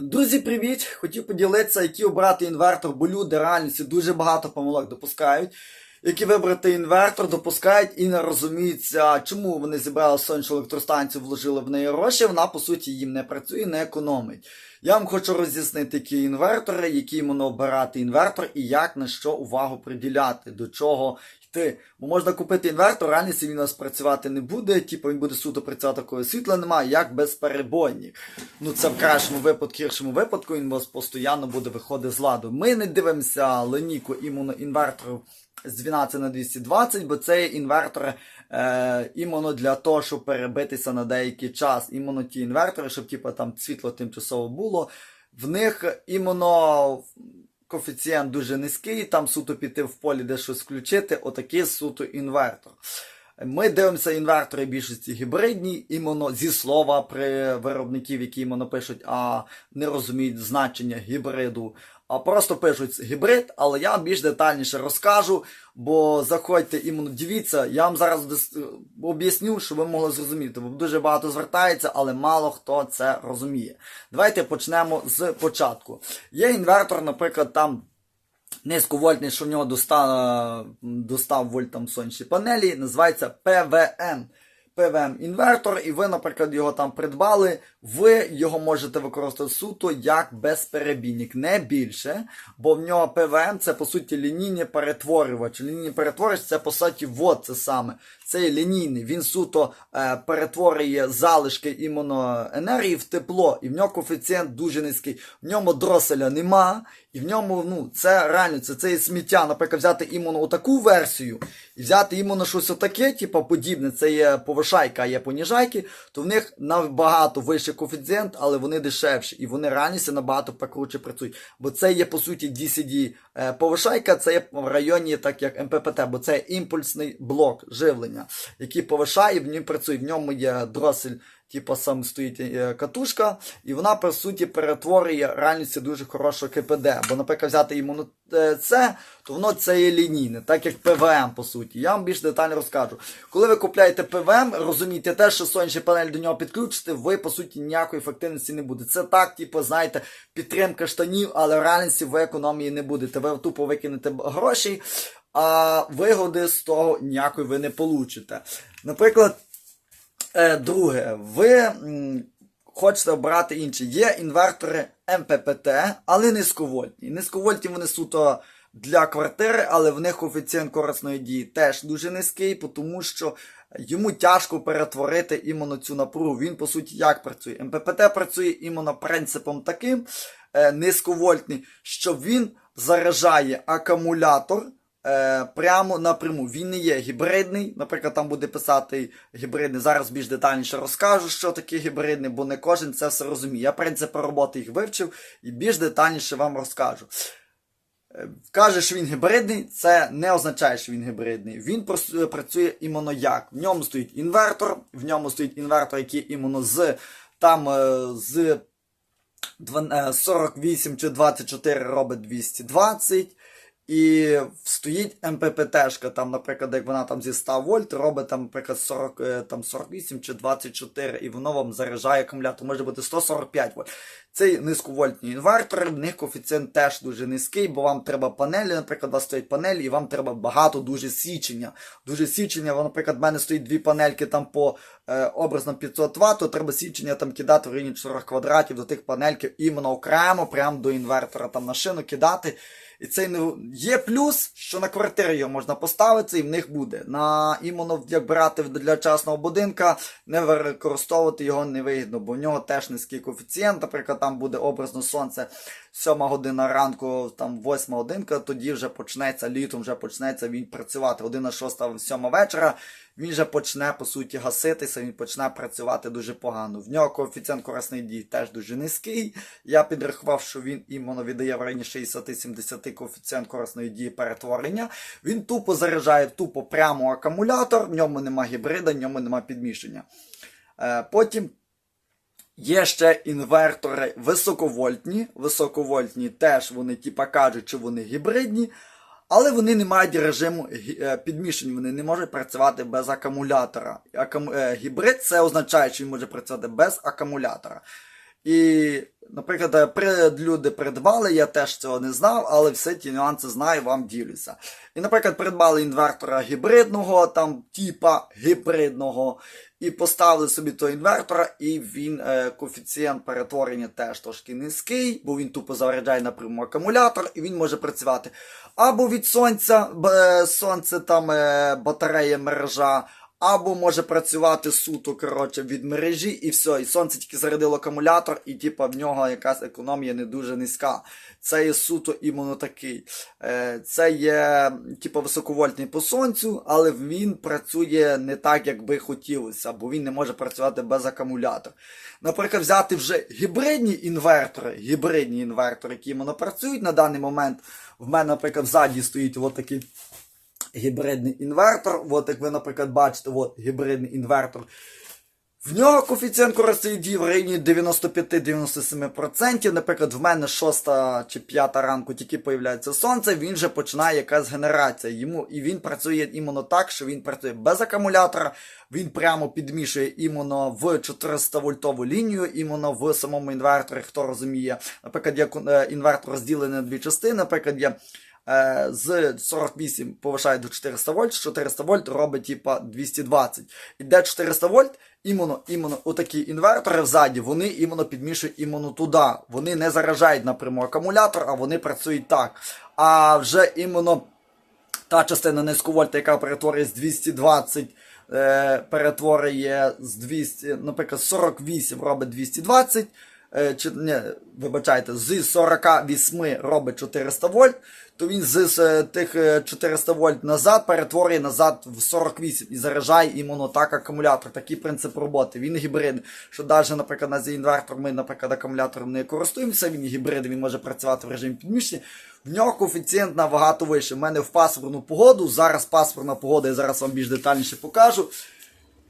Друзі, привіт! Хотів поділитися, який обрати інвертор, бо люди реальності дуже багато помилок допускають. Які вибрати інвертор, допускають і не розуміються, чому вони зібрали сонячну електростанцію, вложили в неї гроші, вона по суті їм не працює, не економить. Я вам хочу роз'яснити, які інвертори, який можна обирати інвертор і як на що увагу приділяти, до чого йти. Бо можна купити інвертор, реальності він у нас працювати не буде, типу він буде суто працювати, коли світла немає, як безперебойник. Ну це в кращому випадку, гіршому випадку він у вас постійно буде виходити з ладу. Ми не дивимося линійку іменно інверторів з 12 на 220, бо це є інвертори е, іменно для того, щоб перебитися на деякий час. Іменно ті інвертори, щоб типу, там світло тимчасово було. В них іменно коефіцієнт дуже низький, там суто піти в полі, де щось включити, отакий суто інвертор. Ми дивимося інвертори більшості гібридні, іменно зі слова при виробників, які іменно пишуть, а не розуміють значення гібриду. Просто пишуть гібрид, але я більш детальніше розкажу, бо заходьте іменно дивіться, я вам зараз об'ясню, щоб ви могли зрозуміти, бо дуже багато звертається, але мало хто це розуміє. Давайте почнемо з початку. Є інвертор, наприклад, там низьковольтний, що в нього до 100, до 100 вольт там сонячні панелі, називається ПВМ. ПВМ інвертор, і ви, наприклад, його там придбали, ви його можете використати суто як безперебійник, не більше, бо в нього ПВМ це по суті лінійний перетворювач. Лінійний перетворювач це по суті вот це саме. Це лінійний. Він суто е, перетворює залишки іменно енергії в тепло, і в нього коефіцієнт дуже низький. В ньому дроселя нема, і в ньому ну це реально це, це сміття. Наприклад, взяти іменно отаку версію і взяти іменно щось отаке, типу подібне. Це є повишайка, а є поніжайки, то в них набагато вищий коефіцієнт, але вони дешевші, і вони реальність набагато покруче працюють. Бо це є по суті DCD е, повишайка, це є в районі, так як МППТ, бо це імпульсний блок живлення, який повишає, в ньому працює. В ньому є дросель. Типу сам стоїть е, катушка, і вона по суті перетворює реальність дуже хорошого КПД. Бо, наприклад, взяти іменно е, це, то воно це є лінійне, так як ПВМ, по суті. Я вам більш детально розкажу. Коли ви купляєте ПВМ, розумійте те, що сонячні панель до нього підключите, ви по суті ніякої ефективності не буде. Це так, типу, знаєте, підтримка штанів, але в реальності ви економії не будете. Ви тупо викинете гроші, а вигоди з того ніякої ви не получите. Наприклад. Е, друге, ви хочете обрати інші. Є інвертори МППТ, але низьковольтні. Низьковольтні вони суто для квартири, але в них коефіцієнт корисної дії теж дуже низький, тому що йому тяжко перетворити іменно цю напругу. Він, по суті, як працює? МППТ працює іменно принципом таким е, низьковольтний, що він заряджає акумулятор е, прямо напряму. Він не є гібридний. Наприклад, там буде писати гібридний. Зараз більш детальніше розкажу, що таке гібридний, бо не кожен це все розуміє. Я принципи роботи їх вивчив і більш детальніше вам розкажу. Е, Каже, що він гібридний, це не означає, що він гібридний. Він працює іменно як. В ньому стоїть інвертор, в ньому стоїть інвертор, який іменно з там е, з е, 48 чи 24 робить 220. І стоїть МППТшка, там, наприклад, як вона там зі 100 вольт, робить там, наприклад, 40, е, там 48 чи 24, і воно вам заряджає акумулятор, може бути 145 вольт. Це низьковольтні інвертори, в них коефіцієнт теж дуже низький, бо вам треба панелі, наприклад, у вас стоять панелі, і вам треба багато дуже січення. Дуже січення, воно, наприклад, в мене стоїть дві панельки там по е, образно 500 Вт, то треба січення там кидати в районі 4 квадратів до тих панельків, іменно окремо, прямо до інвертора, там на шину кидати. І це не є плюс, що на квартирі його можна поставити, і в них буде. На іменно як брати для частного будинка, не використовувати його невигідно, бо в нього теж низький коефіцієнт. Наприклад, там буде образно сонце 7 година ранку, там 8 годинка, тоді вже почнеться літом, вже почнеться він працювати. Година 6, 7 вечора. Він вже почне по суті гаситися, він почне працювати дуже погано. В нього коефіцієнт корисної дії теж дуже низький. Я підрахував, що він іменно віддає в районі 60-70 коефіцієнт корисної дії перетворення. Він тупо заряджає тупо прямо акумулятор, в ньому нема гібрида, в ньому нема підміщення. Е, потім Є ще інвертори високовольтні. Високовольтні теж вони типа кажуть, що вони гібридні, але вони не мають режиму підмішень, е, вони не можуть працювати без акумулятора. Акум... е, Гібрид це означає, що він може працювати без акумулятора. І, наприклад, люди придбали, я теж цього не знав, але всі ті нюанси знаю, вам ділюся. І, наприклад, придбали інвертора гібридного, там типа гібридного, і поставили собі того інвертора, і він е, коефіцієнт перетворення теж трошки низький, бо він тупо заряджає напряму акумулятор, і він може працювати або від сонця, б- е, сонце там е, батарея мережа. Або може працювати суто коротше, від мережі, і все, і сонце тільки зарядило акумулятор, і типа в нього якась економія не дуже низька. Це є суто іменно такий. Е, Це є типа високовольтний по сонцю, але він працює не так, як би хотілося, бо він не може працювати без акумулятора. Наприклад, взяти вже гібридні інвертори, гібридні інвертори, які іменно працюють на даний момент. В мене, наприклад, ззаді стоїть от такий гібридний інвертор. От як ви, наприклад, бачите, от гібридний інвертор. В нього коефіцієнт корисної дії в районі 95-97%. Наприклад, в мене 6 чи 5 ранку тільки появляється сонце, він вже починає якась генерація. Йому, і він працює іменно так, що він працює без акумулятора, він прямо підмішує іменно в 400 вольтову лінію, іменно в самому інверторі, хто розуміє. Наприклад, є е, інвертор розділений на дві частини, наприклад, є з 48 повишає до 400 вольт, з 400 вольт робить типа 220. Іде 400 вольт, іменно, іменно отакі інвертори взаді, вони іменно підмішують іменно туди. Вони не заражають напряму акумулятор, а вони працюють так. А вже іменно та частина низьковольта, яка перетворює з 220, е, перетворює з 200, наприклад, 48 робить 220. Е, чи, не, вибачайте, з 48 робить 400 вольт, то він з, з тих е, 400 вольт назад перетворює назад в 48 і заряджає іменно так акумулятор. Такий принцип роботи. Він гібридний. Що навіть, наприклад, на інвертор ми, наприклад, акумулятором не користуємося, він гібридний, він може працювати в режимі підміщення. В нього коефіцієнт набагато вищий. У мене в пасмурну погоду, зараз пасмурна погода, я зараз вам більш детальніше покажу.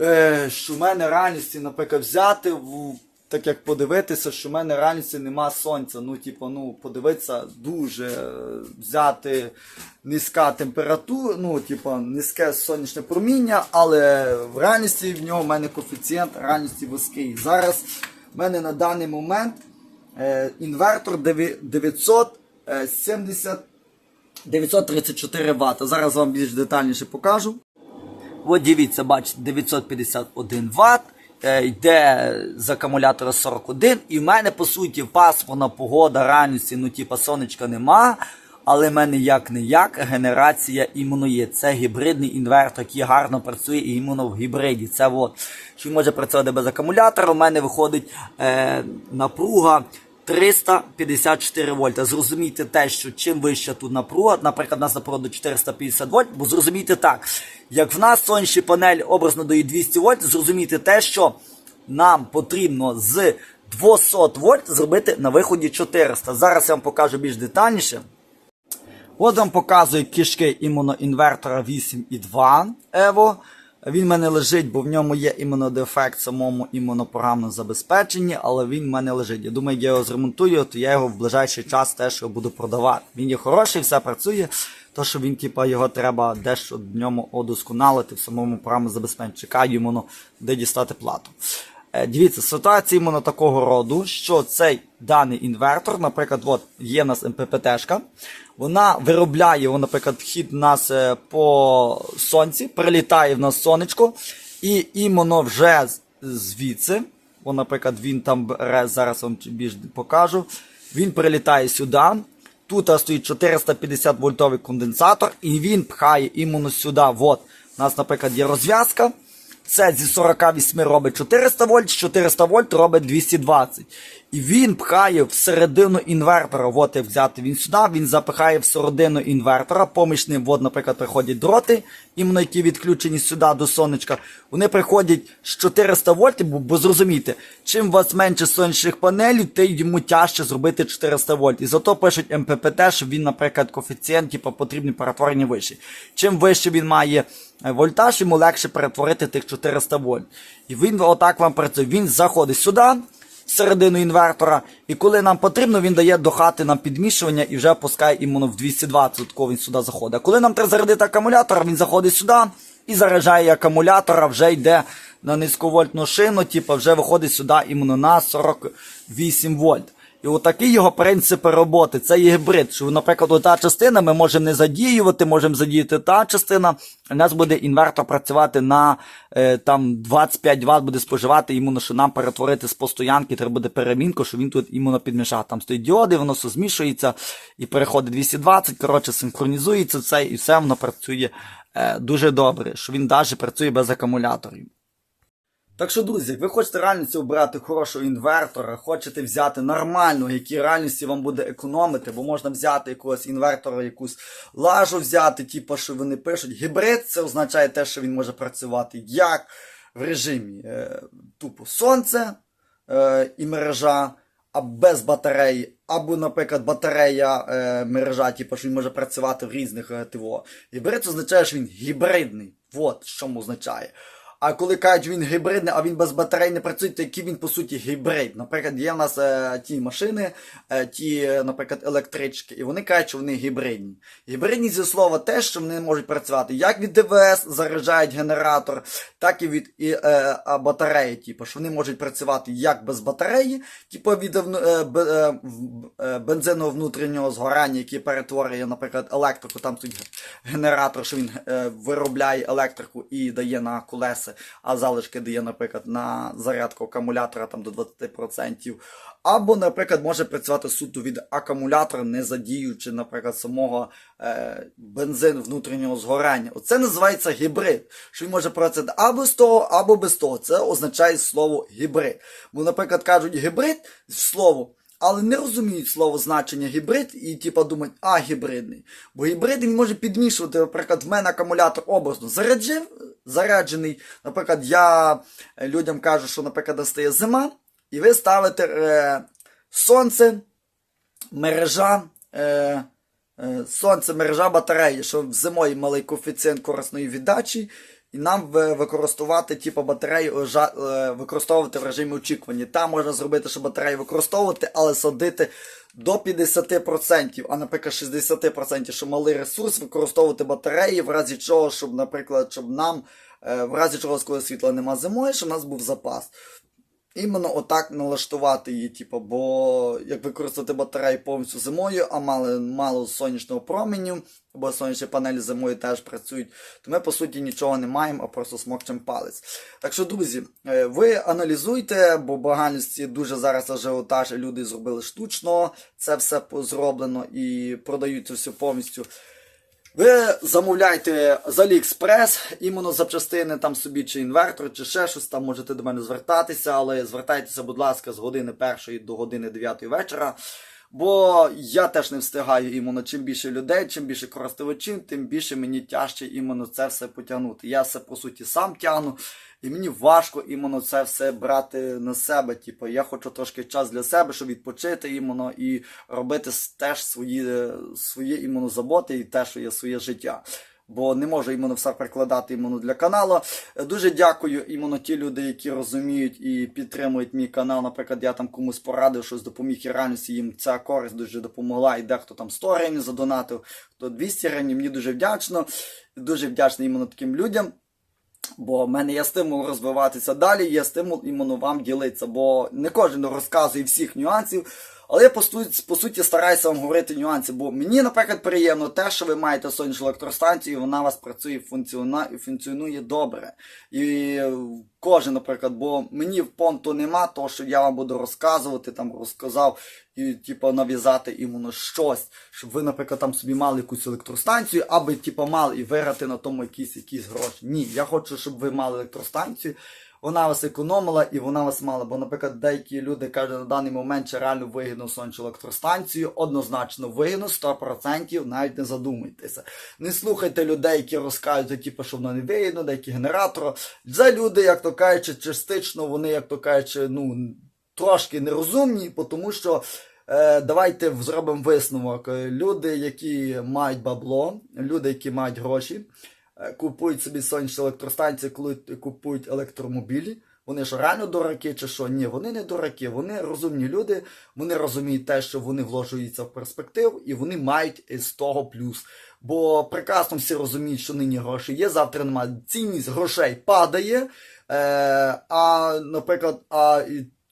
Е, що в мене реальності, наприклад, взяти в. Так як подивитися, що в мене реальності нема сонця. Ну, типу, ну, подивитися дуже е, взяти низька температура, ну, типу, низьке сонячне проміння, але в реальності в нього в мене коефіцієнт реальності вузький. Зараз в мене на даний момент е, інвертор 970 934 Вт. Зараз вам більш детальніше покажу. От дивіться, бачите, 951 Вт. Е, Йде з акумулятора 41. І в мене, по суті, пасмурна погода, реальності, ну, типа, сонечка нема. Але в мене як не як генерація іменно є. Це гібридний інвертор, який гарно працює і іменно в гібриді. Це от, що може працювати без акумулятора. У мене виходить е, напруга 354 вольта. Зрозумійте те, що чим вища тут напруга, наприклад, у нас напруга до 450 вольт, бо зрозумійте так, як в нас сонячні панелі образно дають 200 вольт, зрозумійте те, що нам потрібно з 200 вольт зробити на виході 400. Зараз я вам покажу більш детальніше. От вам показую кишки іменно інвертора 8.2 Evo. Він в мене лежить, бо в ньому є іменно дефект самому іменно програмному забезпеченні, але він в мене лежить. Я думаю, як я його зремонтую, то я його в ближайший час теж його буду продавати. Він є хороший, все працює. То, що він, типа, його треба дещо в ньому удосконалити в самому програмному забезпеченні. Чекаю йому де дістати плату. Е, Дивіться, ситуація іменно такого роду, що цей даний інвертор, наприклад, от є в нас МППТшка, вона виробляє, о, наприклад, вхід у нас е, по сонці, прилітає в нас сонечко, і іменно вже звідси, о, наприклад, він там бере, зараз вам більш покажу, він прилітає сюди. Тут стоїть 450 вольтовий конденсатор, і він пхає іменно сюди. От, у нас, наприклад, є розв'язка. Це зі 48 робить 400 вольт, з 400 вольт робить 220. І він пхає всередину інвертора. От взяти він сюди, він запихає всередину інвертора. Помічним, от, наприклад, приходять дроти, іменно які відключені сюди до сонечка. Вони приходять з 400 вольт, бо, зрозумійте, чим у вас менше сонячних панелей, тим йому тяжче зробити 400 вольт. І зато пишуть МППТ, що він, наприклад, коефіцієнт, типу, потрібний перетворення вищий. Чим вище він має е, вольтаж, йому легше перетворити тих 400 вольт. І він отак вам працює. Він заходить сюди, всередину інвертора, і коли нам потрібно, він дає до хати нам підмішування і вже пускає іменно в 220, коли він сюди заходить. Коли нам треба зарядити акумулятор, він заходить сюди, і заряджає акумулятора, вже йде на низьковольтну шину, типу вже виходить сюди іменно на 48 вольт. І отакий його принцип роботи. Це є гібрид. Що, наприклад, ота частина ми можемо не задіювати, можемо задіяти та частина. У нас буде інвертор працювати на е, там 25 Вт буде споживати, іменно, що нам перетворити з постоянки, треба буде перемінку, що він тут іменно підмішав. Там стоїть діоди, воно все змішується і переходить 220, коротше, синхронізується це, і все воно працює е, дуже добре, що він навіть працює без акумуляторів. Так що, друзі, як ви хочете реальності обрати хорошого інвертора, хочете взяти нормального, який реальності вам буде економити, бо можна взяти якогось інвертора, якусь лажу взяти, типу, що вони пишуть. Гібрид це означає те, що він може працювати як в режимі е, тупо сонце е, і мережа, а без батареї, або, наприклад, батарея е, мережа, типу, що він може працювати в різних е, ТВО. Гібрид означає, що він гібридний. От що означає. А коли кажуть, він гібридний, а він без батарей не працює, то який він по суті гібрид. Наприклад, є в нас е, ті машини, е, ті, е, наприклад, електрички, і вони кажуть, що вони гібридні. Гібридні зі слова те, що вони можуть працювати як від ДВС, заряджають генератор, так і від і, е, батареї. Типу, що вони можуть працювати як без батареї, типу від е, е, в- е, бензинового внутрішнього згорання, який перетворює, наприклад, електрику, там стоїть генератор, що він е, виробляє електрику і дає на колеса, а залишки дає, наприклад, на зарядку акумулятора там до 20%. Або, наприклад, може працювати суто від акумулятора, не задіючи, наприклад, самого е, бензину внутрішнього згорання. Оце називається гібрид. Що він може працювати або з того, або без того. Це означає слово гібрид. Бо, наприклад, кажуть гібрид слово. Але не розуміють слово значення гібрид і типа думають, а гібридний. Бо гібрид він може підмішувати, наприклад, в мене акумулятор образно заряджив, заряджений. Наприклад, я людям кажу, що, наприклад, настає зима, і ви ставите е, сонце, мережа, е, е, сонце, мережа батареї, що зимою малий коефіцієнт корисної віддачі, і нам використовувати типу, батарею е, використовувати в режимі очікування. Там можна зробити, що батарею використовувати, але садити до 50%, а наприклад 60%, що малий ресурс використовувати батареї, в разі чого, щоб, наприклад, щоб нам, е, в разі чого, коли світла нема зимою, щоб у нас був запас. Іменно отак налаштувати її, типу, бо як використати батарею повністю зимою, а мало, мало сонячного променю, бо сонячні панелі зимою теж працюють, то ми по суті нічого не маємо, а просто смокчем палець. Так що, друзі, е, ви аналізуйте, бо в багальності дуже зараз ажіотаж, люди зробили штучно, це все зроблено і продають це все повністю. Ви замовляйте з AliExpress, іменно запчастини там собі, чи інвертор, чи ще щось, там можете до мене звертатися, але звертайтеся, будь ласка, з години першої до години 9 вечора. Бо я теж не встигаю іменно чим більше людей, чим більше користувачів, тим більше мені тяжче іменно це все потягнути. Я все по суті сам тягну, і мені важко іменно це все брати на себе. Типу, я хочу трошки час для себе, щоб відпочити іменно і робити теж свої, свої іменно заботи і те, що є своє життя. Бо не можу іменно все перекладати іменно для каналу. Е, Дуже дякую іменно ті люди, які розуміють і підтримують мій канал. Наприклад, я там комусь порадив, щось допоміг і реальності їм ця користь дуже допомогла. І дехто там 100 гривень задонатив, хто 200 гривень. Мені дуже вдячно. Дуже вдячний іменно таким людям. Бо в мене є стимул розвиватися далі, є стимул іменно вам ділитися, бо не кожен розказує всіх нюансів. Але я по по суті стараюся вам говорити нюанси, бо мені, наприклад, приємно те, що ви маєте сонячну електростанцію, і вона вас працює функціона... функціонує добре. І кожен, наприклад, бо мені в понту нема того, що я вам буду розказувати, там розказав і типу, нав'язати іменно щось, щоб ви, наприклад, там собі мали якусь електростанцію, аби типу, мали і виграти на тому якісь, якісь гроші. Ні, я хочу, щоб ви мали електростанцію. Вона вас економила і вона вас мала. Бо, наприклад, деякі люди кажуть, на даний момент чи реально вигідно сонячну електростанцію, однозначно вигідно, 100%, навіть не задумуйтеся. Не слухайте людей, які розказують, типу, що воно не вигідно, деякі генератори. Це люди, як то кажучи, частично, вони, як то кажучи, ну, трошки нерозумні, тому що. Е, давайте зробимо висновок. Люди, які мають бабло, люди, які мають гроші, купують собі сонячні електростанції, коли купують електромобілі, Вони що реально дураки чи що? Ні, вони не дураки, вони розумні люди, вони розуміють те, що вони вложуються в перспективу, і вони мають з того плюс. Бо прекрасно всі розуміють, що нині гроші є, завтра немає. Цінність грошей падає, е, а, наприклад, а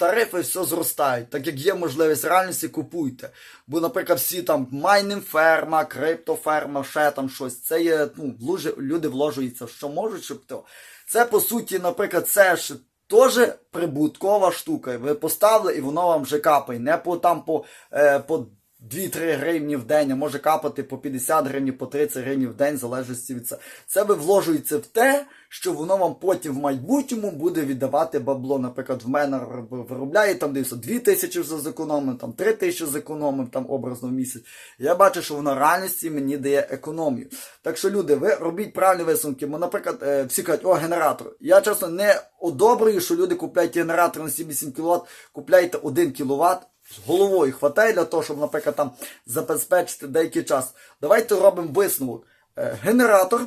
тарифи все зростають. Так як є можливість реальності, купуйте. Бо, наприклад, всі там майнинг ферма, криптоферма, ще там щось. Це є, ну, люди вложуються, що можуть, щоб то. Це по суті, наприклад, це ж теж прибуткова штука. Ви поставили і воно вам вже капає. Не по там по, е, по 2-3 гривні в день, а може капати по 50 гривень, по 30 гривень в день, в залежності від це. Це ви вложуєте в те, що воно вам потім в майбутньому буде віддавати бабло. Наприклад, в мене виробляє там десь 2 тисячі вже зекономив, там 3 тисячі зекономив там образно в місяць. Я бачу, що воно реальності мені дає економію. Так що, люди, ви робіть правильні висновки. Бо, наприклад, е, всі кажуть, о, генератор. Я чесно не одобрюю, що люди купляють генератор на 7-8 кВт, купляйте 1 кВт. З головою хватає для того, щоб, наприклад, там забезпечити деякий час. Давайте робимо висновок. Е, Генератор,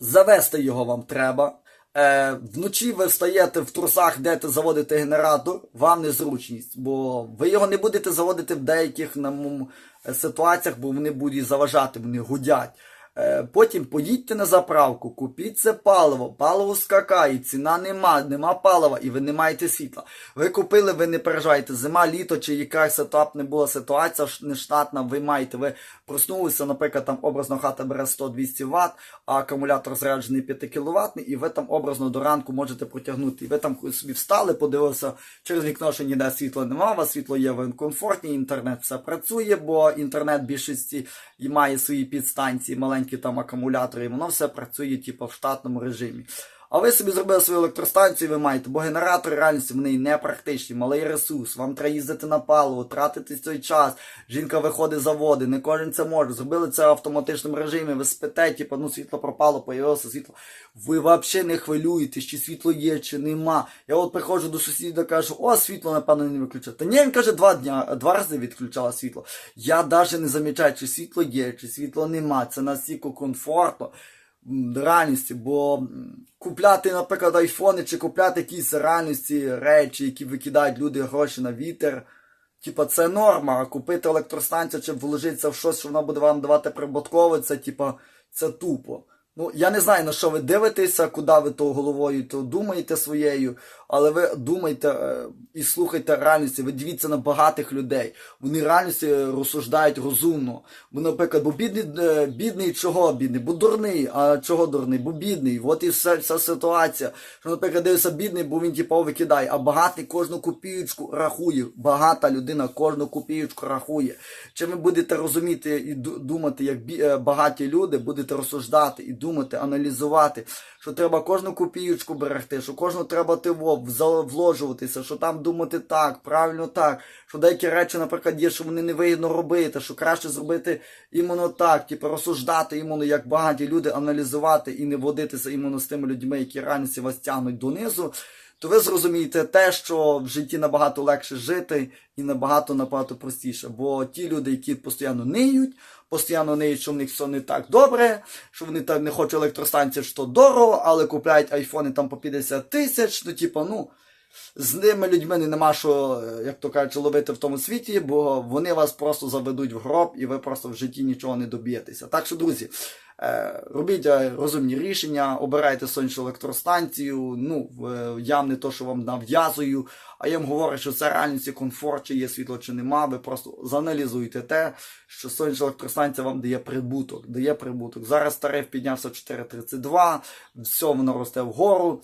завести його вам треба. Е, вночі ви встаєте в трусах, йдете заводити генератор, вам незручність, бо ви його не будете заводити в деяких на моєму, е, ситуаціях, бо вони будуть заважати, вони гудять. Е, Потім поїдьте на заправку, купіть це паливо, паливо скакає, ціна нема, нема палива і ви не маєте світла. Ви купили, ви не переживайте, зима, літо чи якась етап не була ситуація нештатна, ви маєте, ви проснулися, наприклад, там образно хата бере 100-200 Вт, а акумулятор заряджений 5 кВт, і ви там образно до ранку можете протягнути. І ви там собі встали, подивилися через вікно, що ніде світла нема, у вас світло є, ви комфортні, інтернет все працює, бо інтернет більшості і має свої підстанції, маленькі там акумулятори, воно все працює типу, в штатному режимі. А ви собі зробили свою електростанцію, ви маєте, бо генератори реальності вони не практичні, малий ресурс, вам треба їздити на паливо, тратити цей час. Жінка виходить за води, не кожен це може. Зробили це в автоматичному режимі, ви спите, типу, ну світло пропало, появилося світло. Ви взагалі не хвилюєтесь, чи світло є, чи нема. Я от приходжу до сусіда, кажу, о, світло, напевно, не виключає. Та ні, він каже, два дня, два рази відключала світло. Я навіть не замічаю, чи світло є, чи світла нема. Це настільки комфортно реальності, бо купляти, наприклад, айфони чи купляти якісь реальності речі, які викидають люди гроші на вітер. Типа, це норма, а купити електростанцію чи вложитися в щось, що вона буде вам давати прибуткове, це типа, це тупо. Ну, я не знаю, на що ви дивитеся, куди ви то головою то думаєте своєю, але ви думайте е, і слухайте реальності. Ви дивіться на багатих людей. Вони реальності розсуждають розумно. Бо, наприклад, бо бідний, е, бідний чого бідний? Бо дурний. А чого дурний? Бо бідний. От і вся, вся ситуація. Що, наприклад, дивиться бідний, бо він типу викидає, а багатий кожну копієчку рахує. Багата людина кожну копієчку рахує. Чи ви будете розуміти і думати, як е, багаті люди, будете розсуждати і думати, аналізувати, що треба кожну копійку берегти, що кожну треба тиво вложуватися, що там думати так, правильно так, що деякі речі, наприклад, є, що вони не вигідно робити, що краще зробити іменно так, типу розсуждати іменно як багаті люди, аналізувати і не водитися іменно з тими людьми, які раніше вас тягнуть донизу. То ви зрозумієте те, що в житті набагато легше жити і набагато набагато простіше. Бо ті люди, які постійно ниють, постійно ниють, що в них все не так добре, що вони там не хочуть електростанції, що дорого, але купляють айфони там по 50 тисяч, ну типу, ну. З ними людьми нема що, е, як то кажуть, ловити в тому світі, бо вони вас просто заведуть в гроб і ви просто в житті нічого не доб'єтеся. Так що, друзі, е, робіть е, розумні рішення, обирайте сонячну електростанцію. Ну, я не то, що вам нав'язую, а я вам говорю, що це реальність і комфорт, чи є світло, чи нема. Ви просто заналізуйте те, що сонячна електростанція вам дає прибуток. Дає прибуток. Зараз тариф піднявся 4,32, все воно росте вгору.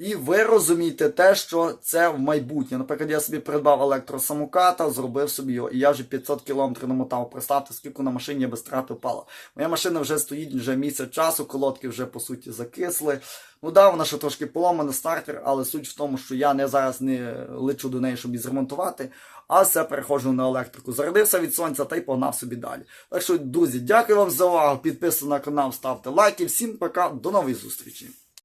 І ви розумієте те, що це в майбутнє. Наприклад, я собі придбав електросамоката, зробив собі його, і я вже 500 кілометрів намотав. Представте, скільки на машині я без трати пала. Моя машина вже стоїть вже місяць часу, колодки вже по суті закисли. Ну да, вона ще трошки поломана, стартер, але суть в тому, що я не зараз не лечу до неї, щоб її зремонтувати, а все переходжу на електрику. Зарядився від сонця та й погнав собі далі. Так що, друзі, дякую вам за увагу. Підписуйтесь на канал, ставте лайки. Всім пока, до нової зустрічі.